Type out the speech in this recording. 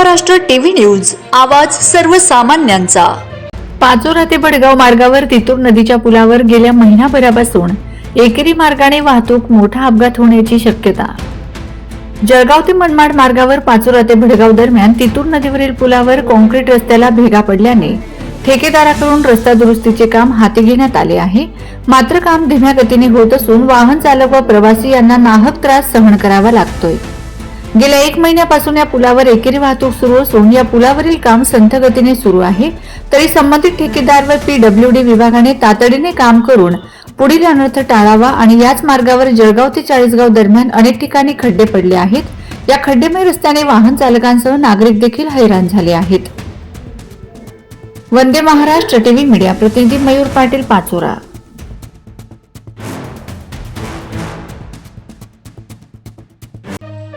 Maharashtra TV news आवाज सर्वसामान्यांचा. पाचोरा ते बडगाव मार्गावर तितूर नदीच्या पुलावर गेल्या महिनाभरापासून एकेरी मार्गाने वाहतूक मोठा अपघात होण्याची शक्यता. जळगाव ते मनमाड मार्गावर पाचोरा ते भडगाव दरम्यान तितूर नदीवरील पुलावर कॉन्क्रीट रस्त्याला भेगा पडल्याने ठेकेदाराकडून रस्ता दुरुस्तीचे काम हाती घेण्यात आले आहे. मात्र काम धीम्या गतीने होत असून वाहन चालक व प्रवासी यांना नाहक त्रास सहन करावा लागतोय. गेल्या एक महिन्यापासून या पुलावर एकेरी वाहतूक सुरू असून या पुलावरील काम संथ गतीने सुरू आहे. तरी संबंधित ठेकेदार व पीडब्ल्यूडी विभागाने तातडीने काम करून पुढील अनर्थ टाळावा आणि याच मार्गावर जळगाव ते चाळीसगाव दरम्यान अनेक ठिकाणी खड्डे पडले आहेत. या खड्डेमय रस्त्याने वाहन चालकांसह नागरिक देखील हैराण झाले आहेत. वंदे महाराष्ट्र टीव्ही मीडिया प्रतिनिधी मयूर पाटील पाचोरा